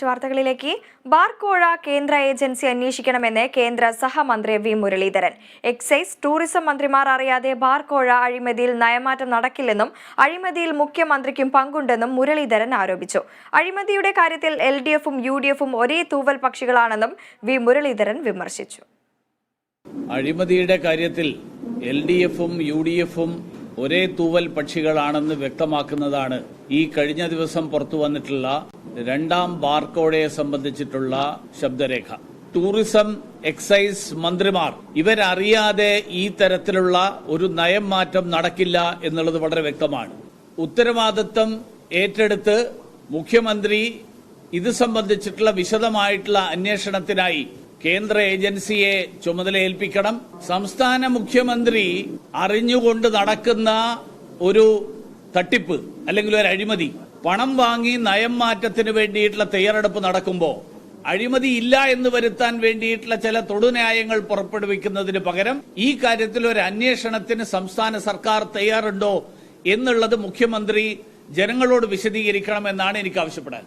മറ്റു വാർത്തകളിലേക്ക്. ബാർക്കോഴ കേന്ദ്ര ഏജൻസി അന്വേഷിക്കണമെന്ന് കേന്ദ്ര സഹമന്ത്രി വി മുരളീധരൻ. എക്സൈസ് ടൂറിസം മന്ത്രിമാർ അറിയാതെ ബാർക്കോഴ അഴിമതിയിൽ നയമാറ്റം നടക്കില്ലെന്നും അഴിമതിയിൽ മുഖ്യമന്ത്രിക്കും പങ്കുണ്ടെന്നും മുരളീധരൻ ആരോപിച്ചു. അഴിമതിയുടെ കാര്യത്തിൽ എൽ ഡി എഫും യു ഡി എഫും ഒരേ തൂവൽ പക്ഷികളാണെന്നും വി മുരളീധരൻ വിമർശിച്ചു. അഴിമതിയുടെ കാര്യത്തിൽ എൽ ഡി എഫും യു ഡി എഫും ഒരേ തൂവൽ പക്ഷികളാണെന്ന് വ്യക്തമാക്കുന്നതാണ് ഈ കഴിഞ്ഞ ദിവസം പുറത്തു വന്നിട്ടുള്ള രണ്ടാം ബാർക്കോഴയെ സംബന്ധിച്ചിട്ടുള്ള ശബ്ദരേഖ. ടൂറിസം എക്സൈസ് മന്ത്രിമാർ ഇവരറിയാതെ ഈ തരത്തിലുള്ള ഒരു നയം മാറ്റം നടക്കില്ല എന്നുള്ളത് വളരെ വ്യക്തമാണ്. ഉത്തരവാദിത്വം ഏറ്റെടുത്ത് മുഖ്യമന്ത്രി ഇത് സംബന്ധിച്ചിട്ടുള്ള വിശദമായിട്ടുള്ള അന്വേഷണത്തിനായി കേന്ദ്ര ഏജൻസിയെ ചുമതലയേൽപ്പിക്കണം. സംസ്ഥാന മുഖ്യമന്ത്രി അറിഞ്ഞുകൊണ്ട് നടക്കുന്ന ഒരു തട്ടിപ്പ് അല്ലെങ്കിൽ ഒരു അഴിമതി പണം വാങ്ങി നയം മാറ്റത്തിന് വേണ്ടിയിട്ടുള്ള തയ്യാറെടുപ്പ് നടക്കുമ്പോൾ അഴിമതി ഇല്ല എന്ന് വരുത്താൻ വേണ്ടിയിട്ടുള്ള ചില തൊടുന്യായങ്ങൾ പുറപ്പെടുവിക്കുന്നതിന് പകരം ഈ കാര്യത്തിൽ ഒരു അന്വേഷണത്തിന് സംസ്ഥാന സർക്കാർ തയ്യാറുണ്ടോ എന്നുള്ളത് മുഖ്യമന്ത്രി ജനങ്ങളോട് വിശദീകരിക്കണമെന്നാണ് എനിക്ക് ആവശ്യപ്പെടാൻ.